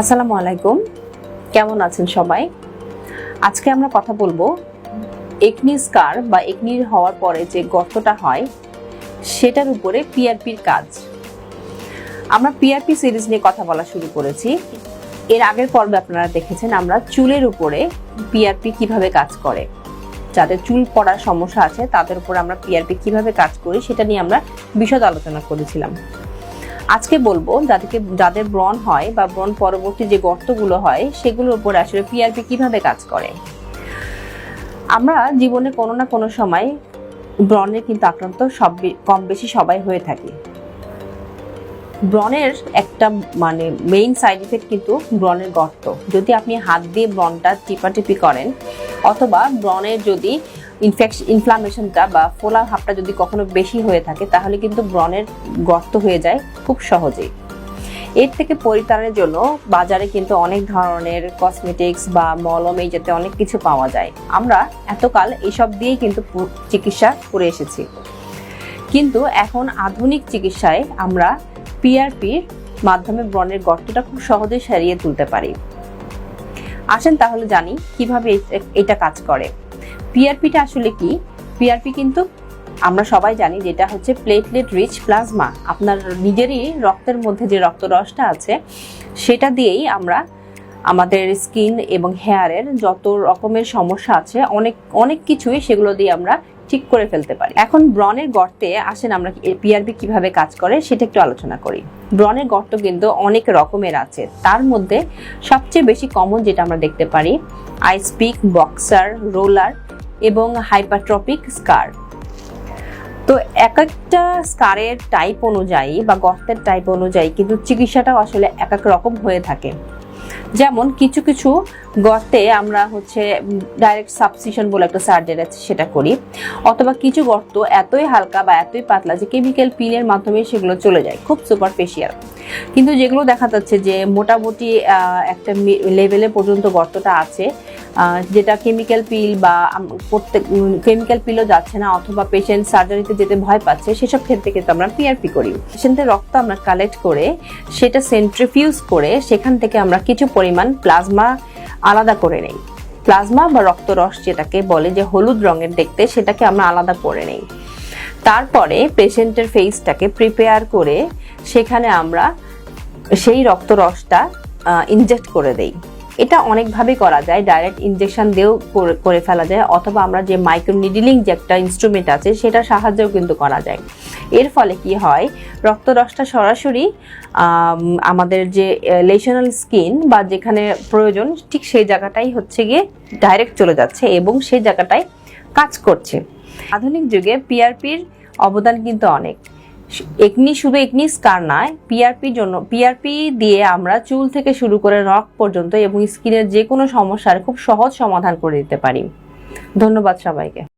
আসসালামু আলাইকুম। কেমন আছেন সবাই? আজকে আমরা কথা বলব একনি স্কার বা একনির হওয়ার পরে যে গর্তটা হয়, সেটার উপরে পিআরপির কাজ। আমরা পিআরপি সিরিজ নিয়ে কথা বলা শুরু করেছি। এর আগের পর্বে আপনারা দেখেছেন আমরা চুলের উপরে পিআরপি কীভাবে কাজ করে। যাদের চুল পড়ার সমস্যা আছে, তাদের উপর আমরা পিআরপি কীভাবে কাজ করি, সেটা নিয়ে আমরা বিশদ আলোচনা করেছিলাম। আজকে বলব, যাদেরকে, যাদের ব্রণ হয় বা ব্রণ পরবর্তী যে গর্তগুলো হয়, সেগুলোর উপর আসলে পিআরপি কীভাবে কাজ করে? আমরা জীবনে কোনো না কোনো সময় ব্রণের কিন্তু আক্রান্ত সব কম বেশি সবাই হয়ে থাকি। ব্রণের একটা মানে মেইন সাইড ইফেক্ট কিন্তু ব্রণের গর্ত। যদি আপনি হাত দিয়ে ব্রণটা টিপাটিপি করেন, অথবা ব্রণের যদি ইনফেকশন ইনফ্লামেশনটা বা ফোলা ভাবটা যদি কখনো বেশি হয়ে থাকে, তাহলে কিন্তু ব্রণের গর্ত হয়ে যায় খুব সহজেই। এর থেকে পরিত্রাণের জন্য বাজারে কিন্তু অনেক ধরনের কসমেটিক্স বা মলম এই জাতীয় অনেক কিছু পাওয়া যায়। আমরা এতকাল এইসব দিয়েই কিন্তু চিকিৎসা করে এসেছি। কিন্তু এখন আধুনিক চিকিৎসায় আমরা পিআরপির মাধ্যমে ব্রণের গর্তটা খুব সহজেই সারিয়ে তুলতে পারি। আসেন তাহলে জানি কীভাবে এটা কাজ করে। পিআরপিটা আসলে কি? পিআরপি কিন্তু আমরা সবাই জানি যেটা হচ্ছে প্লেটলেট রিচ প্লাজমা আপনার নিজেরই রক্তের মধ্যে যে রক্তরসটা আছে, সেটা দিয়েই আমরা আমাদের স্কিন এবং হেয়ারের যত রকমের সমস্যা আছে, অনেক অনেক কিছুই সেগুলো দিয়ে আমরা ঠিক করে ফেলতে পারি। এখন ব্রণের গর্তে আসেন আমরা পিআরপি কীভাবে কাজ করে সেটা একটু আলোচনা করি। ব্রণের গর্ত কিন্তু অনেক রকমের আছে। তার মধ্যে সবচেয়ে বেশি কমন যেটা আমরা দেখতে পারি আইসপিক বক্সার রোলার এবং হাইপারট্রপিক স্কার তো এক একটা স্কারের টাইপ অনুযায়ী বা গর্তের টাইপ অনুযায়ী কিন্তু চিকিৎসাটাও আসলে এক এক রকম হয়ে থাকে। যেমন কিছু কিছু গর্তে আমরা হচ্ছে ডাইরেক্ট সাবসিশন বলে একটা সার্জারি আছে, সেটা করি। অথবা কিছু গর্ত এতই হালকা বা এতই পাতলা যে কেমিক্যাল পিলের মাধ্যমে সেগুলো চলে যায়, খুব সুপারফিশিয়াল কিন্তু যেগুলো দেখা যাচ্ছে যে মোটামুটি একটা লেভেলে পর্যন্ত গর্তটা আছে যেটা কেমিক্যাল পিল বা প্রত্যেক কেমিক্যাল পিলও যাচ্ছে না, অথবা পেশেন্ট সার্জারিতে যেতে ভয় পাচ্ছে, সেসব ক্ষেত্রে কিন্তু আমরা পিআরপি করি। পেশেন্টের রক্ত আমরা কালেক্ট করে, সেটা সেন্ট্রিফিউজ করে, সেখান থেকে আমরা কিছু পরিমাণ প্লাজমা আলাদা করে নেই। প্লাজমা বা রক্তরস যেটাকে বলে যে হলুদ রঙের দেখতে, সেটাকে আমরা আলাদা করে নেই। তারপরে পেশেন্টের ফেসটাকে প্রিপেয়ার করে, সেখানে আমরা সেই রক্তরসটা ইনজেক্ট করে দেই। এটা অনেকভাবে করা যায় ডাইরেক্ট ইনজেকশন দিয়েও করে- ফেলা যায়, অথবা আমরা যে মাইক্রো নিডিলিং যে একটা ইনস্ট্রুমেন্ট আছে সেটার সাহায্যেও কিন্তু করা যায়। এর ফলে কি হয়, রক্তরসটা সরাসরি আমাদের যে লেশনাল স্কিন বা যেখানে প্রয়োজন, ঠিক সেই জায়গাটাই হচ্ছে গিয়ে ডাইরেক্ট চলে যাচ্ছে এবং সেই জায়গাটায় কাজ করছে। আধুনিক যুগে পিআরপির অবদান কিন্তু অনেক। একনি শুধু একনি স্কার নয় পিআরপির জন্য পিআরপি দিয়ে আমরা চুল থেকে শুরু করে রক পর্যন্ত এবং স্কিনের যে কোনো সমস্যার খুব সহজ সমাধান করে দিতে পারি। ধন্যবাদ সবাইকে।